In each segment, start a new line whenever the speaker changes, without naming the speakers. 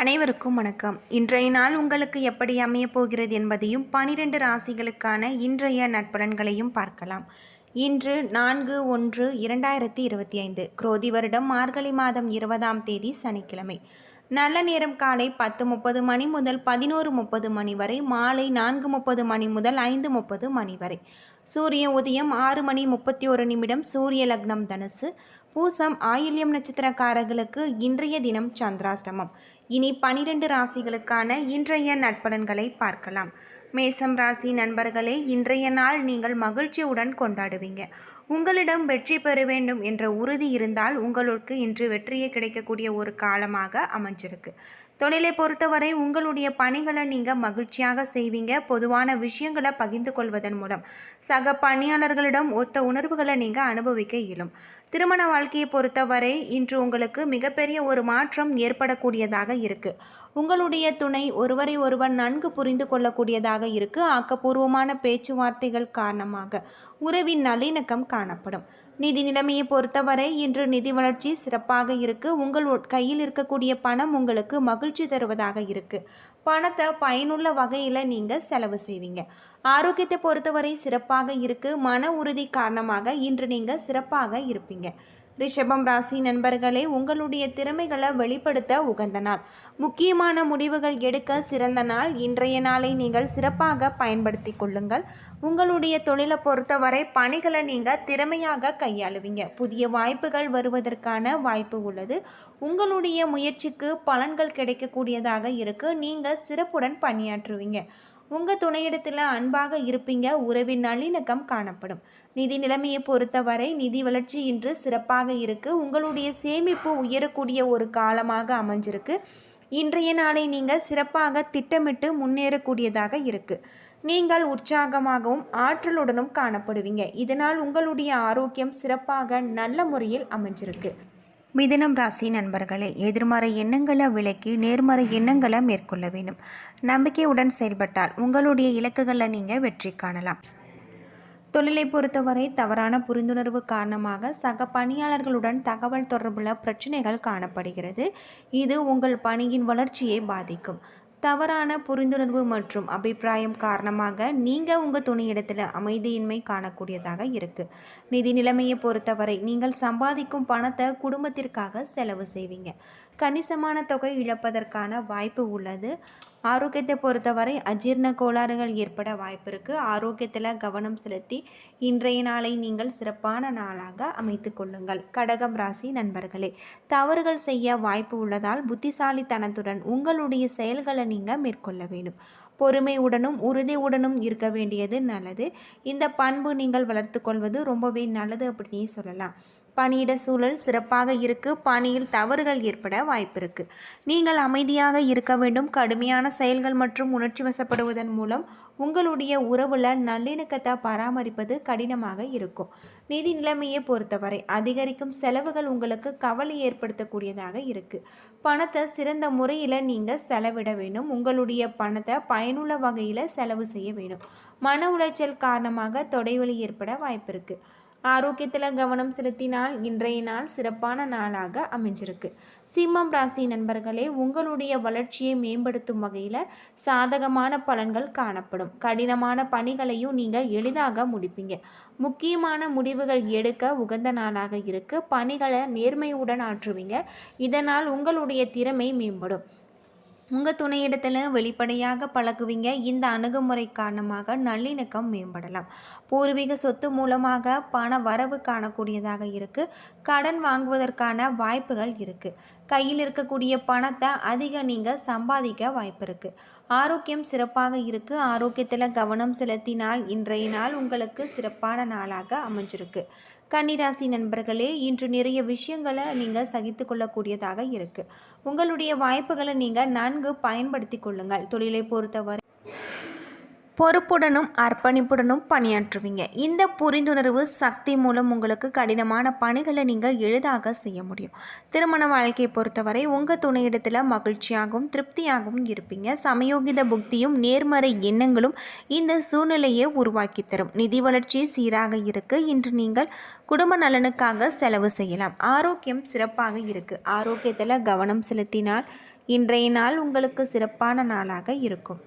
அனைவருக்கும் வணக்கம். இன்றைய நாள் உங்களுக்கு எப்படி அமையப் போகிறது என்பதையும் பனிரெண்டு ராசிகளுக்கான இன்றைய நட்பலன்களையும் பார்க்கலாம். இன்று நான்கு ஒன்று இரண்டாயிரத்தி இருபத்தி ஐந்து குரோதி வருடம் மார்கழி மாதம் இருபதாம் தேதி சனிக்கிழமை. நல்ல நேரம் காலை பத்து முப்பது மணி முதல் பதினோரு முப்பது மணி வரை மாலை நான்கு முப்பது மணி முதல் ஐந்து முப்பது மணி வரை. சூரிய உதயம் ஆறு மணி முப்பத்தி ஒரு நிமிடம் சூரிய லக்னம் தனுசு பூசம் ஆயில்யம் நட்சத்திரக்காரர்களுக்கு இன்றைய தினம் சந்திராஷ்டமம். இனி பனிரெண்டு ராசிகளுக்கான இன்றைய நட்பலன்களை பார்க்கலாம். மேசம் ராசி நண்பர்களே இன்றைய நாள் நீங்கள் மகிழ்ச்சியுடன் கொண்டாடுவீங்க. உங்களிடம் வெற்றி பெற வேண்டும் என்ற உறுதி இருந்தால் உங்களுக்கு இன்று வெற்றியே கிடைக்கக்கூடிய ஒரு காலமாக அமைஞ்சிருக்கு. தொழிலை பொறுத்தவரை உங்களுடைய பணிகளை நீங்கள் மகிழ்ச்சியாக செய்வீங்க. பொதுவான விஷயங்களை பகிர்ந்து கொள்வதன் மூலம் சக பணியாளர்களிடம் ஒத்த உணர்வுகளை நீங்கள் அனுபவிக்க இயலும். திருமண வாழ்க்கையை பொறுத்தவரை இன்று உங்களுக்கு மிகப்பெரிய ஒரு மாற்றம் ஏற்படக்கூடியதாக இருக்கு. உங்களுடைய துணை ஒருவரை ஒருவர் நன்கு புரிந்து கொள்ளக்கூடியதாக இருக்கு. ஆக்கப்பூர்வமான பேச்சுவார்த்தைகள் காரணமாக உறவின் நல்லிணக்கம் காணப்படும். நிதி நிலைமையை பொறுத்தவரை இன்று நிதி வளர்ச்சி சிறப்பாக இருக்கு. உங்கள் கையில் இருக்கக்கூடிய பணம் உங்களுக்கு மகிழ்ச்சி தருவதாக இருக்கு. பணத்தை பயனுள்ள வகையில் நீங்கள் செலவு செய்வீங்க. ஆரோக்கியத்தை பொறுத்தவரை சிறப்பாக இருக்கு. மன உறுதி காரணமாக இன்று நீங்கள் சிறப்பாக இருப்பீங்க. ரிஷபம் ராசி நண்பர்களே உங்களுடைய திறமைகளை வெளிப்படுத்த உகந்த நாள். முக்கியமான முடிவுகள் எடுக்க சிறந்த நாள். இன்றைய நாளை நீங்கள் சிறப்பாக பயன்படுத்தி கொள்ளுங்கள். உங்களுடைய தொழிலை பொறுத்தவரை பணிகளை நீங்கள் திறமையாக கையாளுவீங்க. புதிய வாய்ப்புகள் வருவதற்கான வாய்ப்பு உள்ளது. உங்களுடைய முயற்சிக்கு பலன்கள் கிடைக்கக்கூடியதாக இருக்கு. நீங்கள் சிறப்புடன் பணியாற்றுவீங்க. உங்கள் துணையிடத்தில் அன்பாக இருப்பீங்க. உறவின் நல்லிணக்கம் காணப்படும். நிதி நிலைமையை பொறுத்தவரை நிதி வளர்ச்சி இன்று சிறப்பாக இருக்கு. உங்களுடைய சேமிப்பு உயரக்கூடிய ஒரு காலமாக அமைஞ்சிருக்கு. இன்றைய நாளை நீங்கள் சிறப்பாக திட்டமிட்டு முன்னேறக்கூடியதாக இருக்கு. நீங்கள் உற்சாகமாகவும் ஆற்றலுடனும் காணப்படுவீங்க. இதனால் உங்களுடைய ஆரோக்கியம் சிறப்பாக நல்ல முறையில் அமைஞ்சிருக்கு. மிதனம் ராசி நண்பர்களே எதிர்மறை எண்ணங்களை விலக்கி நேர்மறை எண்ணங்களை மேற்கொள்ள வேண்டும். நம்பிக்கையுடன் செயல்பட்டால் உங்களுடைய இலக்குகளை நீங்கள் வெற்றி காணலாம். தொழிலை பொறுத்தவரை தவறான புரிந்துணர்வு காரணமாக சக பணியாளர்களுடன் தகவல் தொடர்புள்ள பிரச்சனைகள் காணப்படுகிறது. இது உங்கள் பணியின் வளர்ச்சியை பாதிக்கும். தவறான புரிந்துணர்வு மற்றும் அபிப்பிராயம் காரணமாக நீங்கள் உங்கள் துணையிடத்தில் அமைதியின்மை காணக்கூடியதாக இருக்குது நிதி நிலைமையை பொறுத்தவரை நீங்கள் சம்பாதிக்கும் பணத்தை குடும்பத்திற்காக செலவு செய்வீங்க. கணிசமான தொகை இழப்பதற்கான வாய்ப்பு உள்ளது. ஆரோக்கியத்தை பொறுத்தவரை அஜீரண கோளாறுகள் ஏற்பட வாய்ப்பு இருக்குது ஆரோக்கியத்தில் கவனம் செலுத்தி இன்றைய நாளை நீங்கள் சிறப்பான நாளாக அமைத்து கொள்ளுங்கள். கடகம் ராசி நண்பர்களே தவறுகள் செய்ய வாய்ப்பு உள்ளதால் புத்திசாலித்தனத்துடன் உங்களுடைய செயல்களை நீங்கள் மேற்கொள்ள வேண்டும். பொறுமையுடனும் உறுதியுடனும் இருக்க வேண்டியது நல்லது. இந்த பண்பு நீங்கள் வளர்த்து கொள்வது ரொம்பவே நல்லது அப்படின்னே சொல்லலாம். பணியிட சூழல் சிறப்பாக இருக்கு. பணியில் தவறுகள் ஏற்பட வாய்ப்பு இருக்கு. நீங்கள் அமைதியாக இருக்க வேண்டும். கடுமையான செயல்கள் மற்றும் உணர்ச்சி வசப்படுவதன் மூலம் உங்களுடைய உறவுல நல்லிணக்கத்தை பராமரிப்பது கடினமாக இருக்கும். நிதி நிலைமையை பொறுத்தவரை அதிகரிக்கும் செலவுகள் உங்களுக்கு கவலை ஏற்படுத்தக்கூடியதாக இருக்கு. பணத்தை சிறந்த முறையில் நீங்கள் செலவிட வேண்டும். உங்களுடைய பணத்தை பயனுள்ள வகையில் செலவு செய்ய வேண்டும். மன உளைச்சல் காரணமாக தொடைவலி ஏற்பட வாய்ப்பு இருக்குது ஆரோக்கியத்தில் கவனம் செலுத்தினால் இன்றைய நாள் சிறப்பான நாளாக அமைஞ்சிருக்கு. சிம்மம் ராசி நண்பர்களே உங்களுடைய வளர்ச்சியை மேம்படுத்தும் வகையில் சாதகமான பலன்கள் காணப்படும். கடினமான பணிகளையும் நீங்கள் எளிதாக முடிப்பீங்க. முக்கியமான முடிவுகள் எடுக்க உகந்த நாளாக இருக்கு. பணிகளை நேர்மையுடன் ஆற்றுவீங்க. இதனால் உங்களுடைய திறமை மேம்படும். உங்கள் துணையிடத்தில் வெளிப்படையாக பழகுவீங்க. இந்த அணுகுமுறை காரணமாக நல்லிணக்கம் மேம்படலாம். பூர்வீக சொத்து மூலமாக பண வரவு காணக்கூடியதாக இருக்குது கடன் வாங்குவதற்கான வாய்ப்புகள் இருக்குது கையில் இருக்கக்கூடிய பணத்தை அதிக நீங்கள் சம்பாதிக்க வாய்ப்பு இருக்குது ஆரோக்கியம் சிறப்பாக இருக்குது ஆரோக்கியத்தில் கவனம் செலுத்தினால் இன்றைய நாள் உங்களுக்கு சிறப்பான நாளாக அமைஞ்சிருக்கு. கன்னிராசி நண்பர்களே இன்று நிறைய விஷயங்களை நீங்கள் சகித்து கொள்ளக்கூடியதாக இருக்குது உங்களுடைய வாய்ப்புகளை நீங்கள் நன்கு பயன்படுத்தி கொள்ளுங்கள். தொழிலை பொறுத்தவரை பொறுப்புடனும் அர்ப்பணிப்புடனும் பணியாற்றுவீங்க. இந்த புரிந்துணர்வு சக்தி மூலம் உங்களுக்கு கடினமான பணிகளை நீங்கள் எளிதாக செய்ய முடியும். திருமண வாழ்க்கையை பொறுத்தவரை உங்கள் துணையிடத்தில் மகிழ்ச்சியாகவும் திருப்தியாகவும் இருப்பீங்க. சமயோகித புக்தியும் நேர்மறை எண்ணங்களும் இந்த சூழ்நிலையை உருவாக்கி தரும். நிதி வளர்ச்சி சீராக இருக்கு. இன்று நீங்கள் குடும்ப நலனுக்காக செலவு செய்யலாம். ஆரோக்கியம் சிறப்பாக இருக்கு. ஆரோக்கியத்தில் கவனம் செலுத்தினால் இன்றைய நாள் உங்களுக்கு சிறப்பான நாளாக இருக்கும்.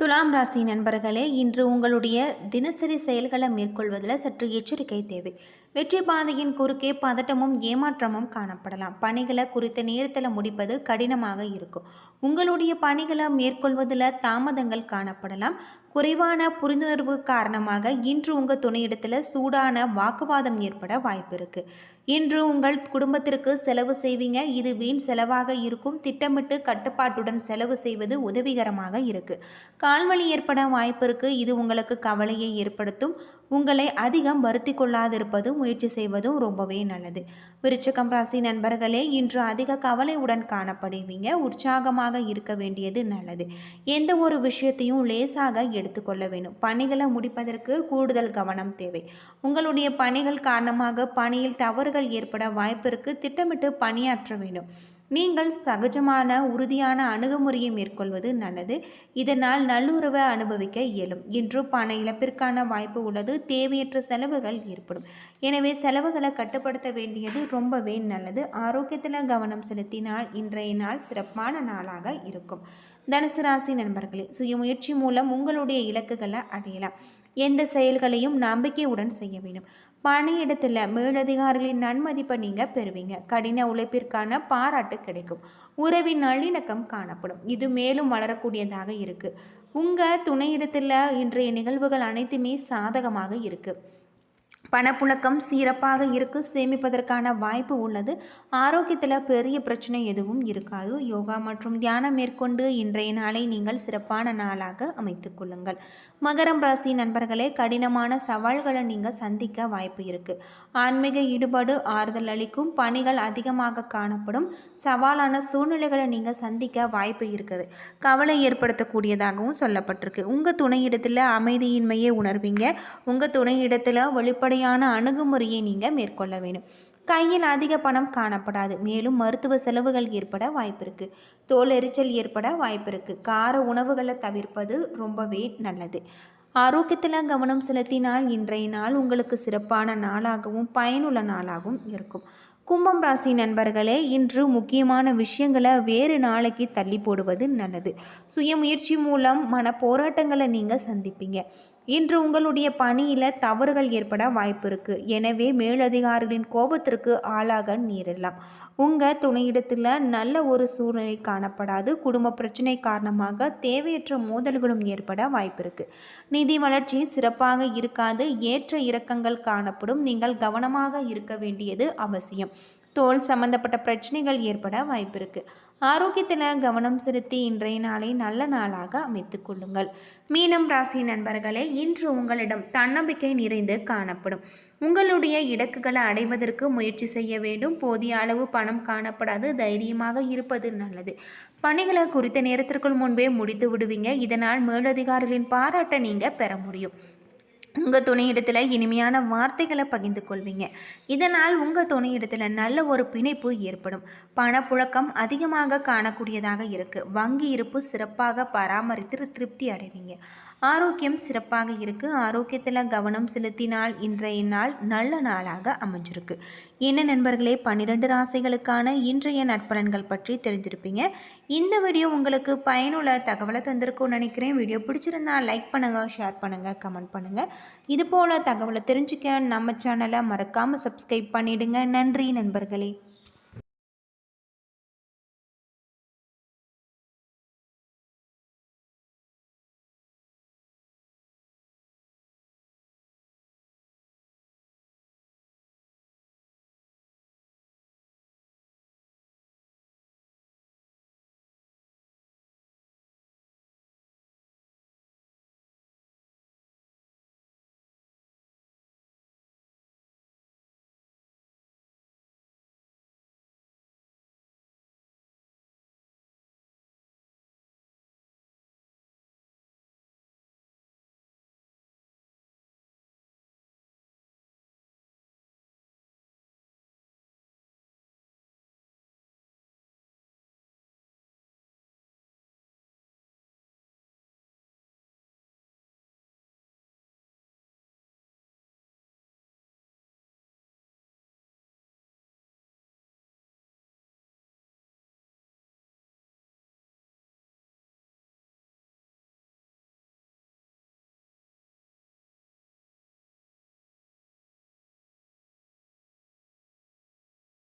துலாம் ராசி நண்பர்களே இன்று உங்களுடைய தினசரி செயல்களை மேற்கொள்வதில் சற்று எச்சரிக்கை தேவை. வெற்றி பாதையின் குறுக்கே பதட்டமும் ஏமாற்றமும் காணப்படலாம். பணிகளை குறித்த நேரத்தில் முடிப்பது கடினமாக இருக்கும். உங்களுடைய பணிகளை மேற்கொள்வதில் தாமதங்கள் காணப்படலாம். குறைவான புரிந்துணர்வு காரணமாக இன்று உங்கள் துணையிடத்தில் சூடான வாக்குவாதம் ஏற்பட வாய்ப்பு இருக்குது இன்று உங்கள் குடும்பத்திற்கு செலவு செய்வீங்க. இது வீண் செலவாக இருக்கும். திட்டமிட்டு கட்டுப்பாட்டுடன் செலவு செய்வது உதவிகரமாக இருக்கு. கால்வழி ஏற்பட வாய்ப்பு இருக்கு. இது உங்களுக்கு கவலையை ஏற்படுத்தும். உங்களை அதிகம் வருத்தி கொள்ளாதிருப்பது முயற்சி செய்வதும் ரொம்பவே நல்லது. விருச்சகம் ராசி நண்பர்களே இன்று அதிக கவலையுடன் காணப்படுவீங்க. உற்சாகமாக இருக்க வேண்டியது நல்லது. எந்த ஒரு விஷயத்தையும் லேசாக எடுத்துக்கொள்ள வேண்டும். பணிகளை முடிப்பதற்கு கூடுதல் கவனம் தேவை. உங்களுடைய பணிகள் காரணமாக பணியில் தவறுகள் ஏற்பட வாய்ப்பிற்கு திட்டமிட்டு பணியாற்ற வேண்டும். நீங்கள் சகஜமான உறுதியான அணுகுமுறையை மேற்கொள்வது நல்லது. இதனால் நல்லுறவை அனுபவிக்க இயலும். இன்று பண இழப்பிற்கான வாய்ப்பு உள்ளது. தேவையற்ற செலவுகள் ஏற்படும். எனவே செலவுகளை கட்டுப்படுத்த வேண்டியது ரொம்பவே நல்லது. ஆரோக்கியத்தில் கவனம் செலுத்தினால் இன்றைய நாள் சிறப்பான நாளாக இருக்கும். தனுசு ராசி நண்பர்களே சுயமுயற்சி மூலம் உங்களுடைய இலக்குகளை அடையலாம். எந்த செயல்களையும் நம்பிக்கையுடன் செய்ய வேண்டும். பணியிடத்தில் மேலதிகாரிகளின் நன்மதிப்பை நீங்கள் பெறுவீங்க. கடின உழைப்பிற்கான பாராட்டு கிடைக்கும். உறவின் நல்லிணக்கம் காணப்படும். இது மேலும் வளரக்கூடியதாக இருக்குது உங்கள் துணையிடத்தில் இன்றைய நிகழ்வுகள் அனைத்துமே சாதகமாக இருக்குது பணப்புழக்கம் சிறப்பாக இருக்கு சேமிப்பதற்கான வாய்ப்பு உள்ளது. ஆரோக்கியத்தில் பெரிய பிரச்சனை எதுவும் இருக்காது. யோகா மற்றும் தியானம் மேற்கொண்டு இன்றைய நாளை நீங்கள் சிறப்பான நாளாக அமைத்துக் கொள்ளுங்கள். மகரம் ராசி நண்பர்களே கடினமான சவால்களை நீங்கள் சந்திக்க வாய்ப்பு இருக்கு. ஆன்மீக ஈடுபாடு ஆறுதல் அளிக்கும் பணிகள் அதிகமாக காணப்படும் சவாலான சூழ்நிலைகளை நீங்கள் சந்திக்க வாய்ப்பு இருக்குது. கவலை ஏற்படுத்தக்கூடியதாகவும் சொல்லப்பட்டிருக்கு. உங்கள் துணையிடத்தில் அமைதியின்மையை உணர்வீங்க. உங்கள் துணையிடத்தில் வெளிப்படை முறையான அணுகுமுறையை நீங்கள் மேற்கொள்ள வேண்டும். கையில் அதிக பணம் காணப்படாது. மேலும் மருத்துவ செலவுகள் ஏற்பட வாய்ப்பு இருக்குது தோல் எரிச்சல் ஏற்பட வாய்ப்பு இருக்குது கார உணவுகளை தவிர்ப்பது ரொம்பவே நல்லது. ஆரோக்கியத்தில் கவனம் செலுத்தினால் இன்றைய நாள் உங்களுக்கு சிறப்பான நாளாகவும் பயனுள்ள நாளாகவும் இருக்கும். கும்பம் ராசி நண்பர்களே இன்று முக்கியமான விஷயங்களை வேறு நாளைக்கு தள்ளி போடுவது நல்லது. சுயமுயற்சி மூலம் மன போராட்டங்களை நீங்கள் சந்திப்பீங்க. இன்று உங்களுடைய பணியில் தவறுகள் ஏற்பட வாய்ப்பு இருக்குது எனவே மேலதிகாரிகளின் கோபத்திற்கு ஆளாக நேரிடலாம். உங்கள் துணையிடத்தில் நல்ல ஒரு சூழ்நிலை காணப்படாது. குடும்ப பிரச்சனை காரணமாக தேவையற்ற மோதல்களும் ஏற்பட வாய்ப்பு இருக்குது நிதி வளர்ச்சி சிறப்பாக இருக்காது. ஏற்ற இறக்கங்கள் காணப்படும். நீங்கள் கவனமாக இருக்க வேண்டியது அவசியம். தோல் சம்பந்தப்பட்ட பிரச்சனைகள் ஏற்பட வாய்ப்பிருக்கு. ஆரோக்கியத்தில் கவனம் செலுத்தி இன்றைய நாளை நல்ல நாளாக அமைத்துக் கொள்ளுங்கள். மீனம் ராசி நண்பர்களே இன்று உங்களிடம் தன்னம்பிக்கை நிறைந்து காணப்படும். உங்களுடைய இலக்குகளை அடைவதற்கு முயற்சி செய்ய வேண்டும். போதிய அளவு பணம் காணப்படாது. தைரியமாக இருப்பது நல்லது. பணிகளை குறித்த நேரத்திற்குள் முன்பே முடித்து விடுவீங்க. இதனால் மேலதிகாரிகளின் பாராட்டை நீங்கள் பெற முடியும். உங்கள் துணையிடத்தில் இனிமையான வார்த்தைகளை பகிர்ந்து கொள்வீங்க. இதனால் உங்கள் துணையிடத்தில் நல்ல ஒரு பிணைப்பு ஏற்படும். பணப்புழக்கம் அதிகமாக காணக்கூடியதாக இருக்குது வங்கி இருப்பு சிறப்பாக பராமரித்து திருப்தி அடைவீங்க. ஆரோக்கியம் சிறப்பாக இருக்குது ஆரோக்கியத்தில் கவனம் செலுத்தினால் இன்றைய நாள் நல்ல நாளாக அமைஞ்சிருக்கு. என்ன நண்பர்களே பன்னிரெண்டு ராசிகளுக்கான இன்றைய நட்பலன்கள் பற்றி தெரிஞ்சிருப்பீங்க இந்த வீடியோ உங்களுக்கு பயனுள்ள தகவலை தந்திருக்கும்னு நினைக்கிறேன். வீடியோ பிடிச்சிருந்தா லைக் பண்ணுங்கள் ஷேர் பண்ணுங்கள் கமெண்ட் பண்ணுங்கள் இது போல் தகவலை தெரிஞ்சுக்க நம்ம சேனலை மறக்காமல் சப்ஸ்கிரைப் பண்ணிவிடுங்க நன்றி நண்பர்களே.